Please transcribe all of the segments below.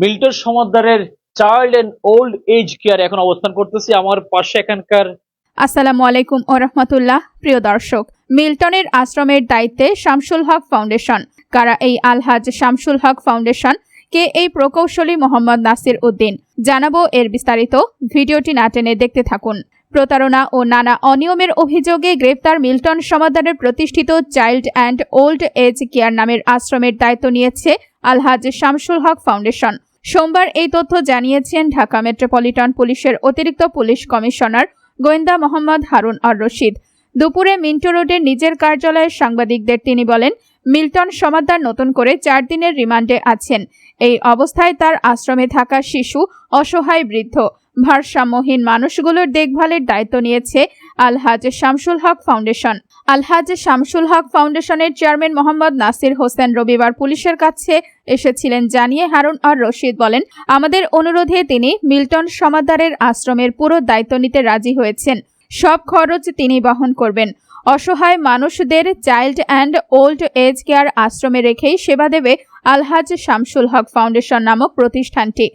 Milton সমাদ্দারের child and old age care এখন অবস্থান করতেছি আমার পাশে এখানকার আসসালামু আলাইকুম ও রহমতুল্লাহ, প্রিয় দর্শক। মিল্টনের আশ্রমের দায়িত্বে শামসুল হক ফাউন্ডেশন। কারা এই আলহাজ শামসুল হক ফাউন্ডেশন? কে এই প্রকৌশলী মোহাম্মদ নাসির উদ্দিন? জানাব এর বিস্তারিত। ভিডিওটি না টেনে দেখতে থাকুন। প্রতারণা ও নানা অনিয়মের অভিযোগে গ্রেপ্তার মিল্টন সমাদারের প্রতিষ্ঠিত child and old age care নামের আশ্রমের দায়িত্ব নিয়েছে আলহাজ শামসুল হক ফাউন্ডেশন। সোমবার এই তথ্য জানিয়েছেন ঢাকা মেট্রোপলিটন পুলিশের অতিরিক্ত পুলিশ কমিশনার গোয়েন্দা মোহাম্মদ হারুন আর রশিদ। দুপুরে মিন্টো রোডের নিজের কার্যালয়ের সাংবাদিকদের তিনি বলেন মিল্টন সমাদ্দার নতুন করে চার দিনের রিমান্ডে আছেন। এই অবস্থায় তার আশ্রমে থাকা শিশু অসহায় বৃদ্ধ। ভারসাম্যহীন মানুষগুলোর দেখভালের দায়িত্ব নিয়েছে আলহাজ শামসুল হক ফাউন্ডেশন। আলহাজ শামসুল হক ফাউন্ডেশনের চেয়ারম্যান মোহাম্মদ নাসির হোসেন রবিবার পুলিশের কাছে এসেছিলেন জানিয়ে হারুন আর রশিদ বলেন, আমাদের অনুরোধে তিনি মিল্টন সমাদারের আশ্রমের পুরো দায়িত্ব নিতে রাজি হয়েছেন। সব খরচ তিনি বহন করবেন। অসহায় মানুষদের child and old age care আশ্রমে রেখেই সেবা দেবে আলহাজ শামসুল হক ফাউন্ডেশন নামক প্রতিষ্ঠানটি।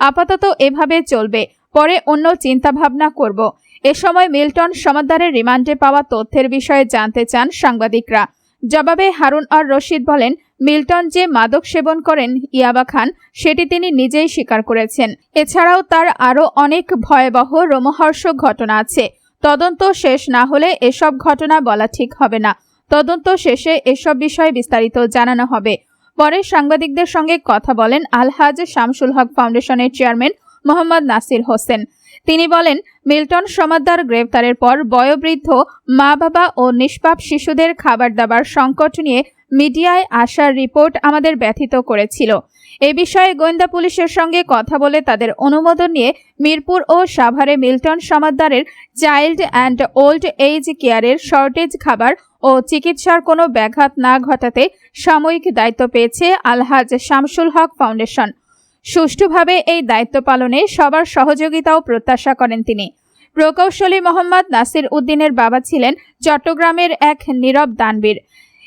আপাতত এভাবে চলবে। পরে অন্য চিন্তাভাবনা করব। এ সময় মিল্টন সমাদ্দারের রিমান্ডে পাওয়া তথ্যের বিষয়ে জানতে চান সাংবাদিকরা। জবাবে হারুন আর রশিদ বলেন, মিল্টন যে মাদক সেবন করেন ইয়াবা খান, সেটি তিনি নিজেই স্বীকার করেছেন। এছাড়াও তার আরও অনেক ভয়াবহ রোমহর্ষক ঘটনা আছে। তদন্ত শেষ না হলে এসব ঘটনা বলা ঠিক হবে না। তদন্ত শেষে এসব বিষয়ে বিস্তারিত জানানো হবে। পরে সাংবাদিকদের সঙ্গে কথা বলেন আলহাজ শামসুল হক ফাউন্ডেশনের চেয়ারম্যান মোহাম্মদ নাসির হোসেন। তিনি বলেন, মিল্টন সমাদ্দার গ্রেপ্তারের পর বয়োবৃদ্ধ মা বাবা ও নিষ্পাপ শিশুদের খাবার দাবার সংকট নিয়ে মিডিয়ায় আসার রিপোর্ট আমাদের ব্যথিত করেছিল। এ বিষয়ে গোয়েন্দা পুলিশের সঙ্গে কথা বলে তাদের অনুমোদন নিয়ে মিরপুর ও সাভারে মিল্টন সমাদ্দারের চাইল্ড অ্যান্ড ওল্ড এজ কেয়ারের শর্টেজ খাবার ও চিকিৎসার কোনো ব্যাঘাত না ঘটাতে সাময়িক দায়িত্ব পেয়েছে আলহাজ শামসুল হক ফাউন্ডেশন। সুষ্ঠুভাবে এই দায়িত্ব পালনে সবার সহযোগিতাও প্রত্যাশা করেন তিনি। প্রকৌশলী মোহাম্মদ নাসির উদ্দিনের বাবা ছিলেন চট্টগ্রামের এক নীরব দানবীর।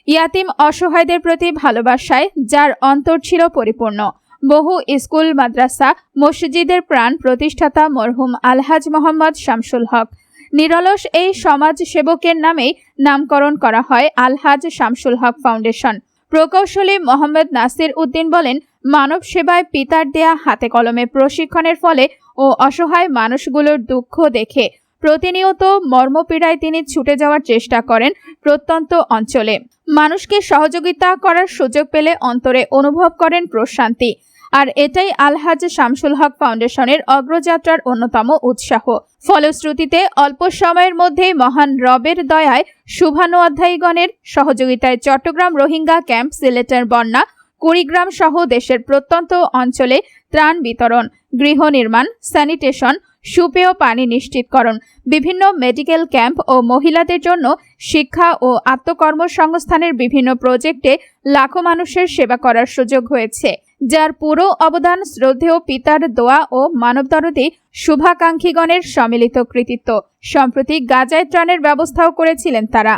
ইয়াতিম অসহায়দের প্রতি ভালোবাসায়, যার অন্তর ছিল পরিপূর্ণ। বহু স্কুল, মাদ্রাসা, মসজিদের প্রাণ প্রতিষ্ঠাতা মরহুম আলহাজ মোহাম্মদ শামসুল হক। নিরলস এই সমাজ সেবকের নামেই নামকরণ করা হয় আলহাজ শামসুল হক ফাউন্ডেশন। প্রকৌশলী মোহাম্মদ নাসির উদ্দিন বলেন, মানব সেবায় পিতার দেয়া হাতে কলমে প্রশিক্ষণের ফলে ও অসহায় মানুষগুলোর দুঃখ দেখে প্রতিনিয়ত মর্মপীড়ায় তিনি ছুটে যাওয়ার চেষ্টা করেন প্রত্যন্ত অঞ্চলে। মানুষকে সহযোগিতা করার সুযোগ পেলে অন্তরে অনুভব করেন প্রশান্তি। আর এটাই আলহাজ শামসুল হক ফাউন্ডেশনের অগ্রযাত্রার অন্যতম উৎসাহ। ফলশ্রুতিতে অল্প সময়ের মধ্যে মহান রবের দয়ায় শুভানু অধ্যায়ীগণের সহযোগিতায় চট্টগ্রাম রোহিঙ্গা ক্যাম্প সিলেটের বন্যা কুড়িগ্রাম সহ দেশের প্রত্যন্ত অঞ্চলে ত্রাণ বিতরণ, গৃহ নির্মাণ, স্যানিটেশন সুপেয় পানি নিশ্চিতকরণ বিভিন্ন মেডিকেল ক্যাম্প ও মহিলাদের জন্য শিক্ষা ও আত্মকর্মসংস্থানের বিভিন্ন প্রজেক্টে লাখো মানুষের সেবা করার সুযোগ হয়েছে, যার পুরো অবদান শ্রদ্ধেয় পিতার দোয়া ও মানবদরদী শুভাকাঙ্ক্ষীগণের সম্মিলিত কৃতিত্ব। সম্প্রতি গাজায় ত্রাণের ব্যবস্থাও করেছিলেন তারা।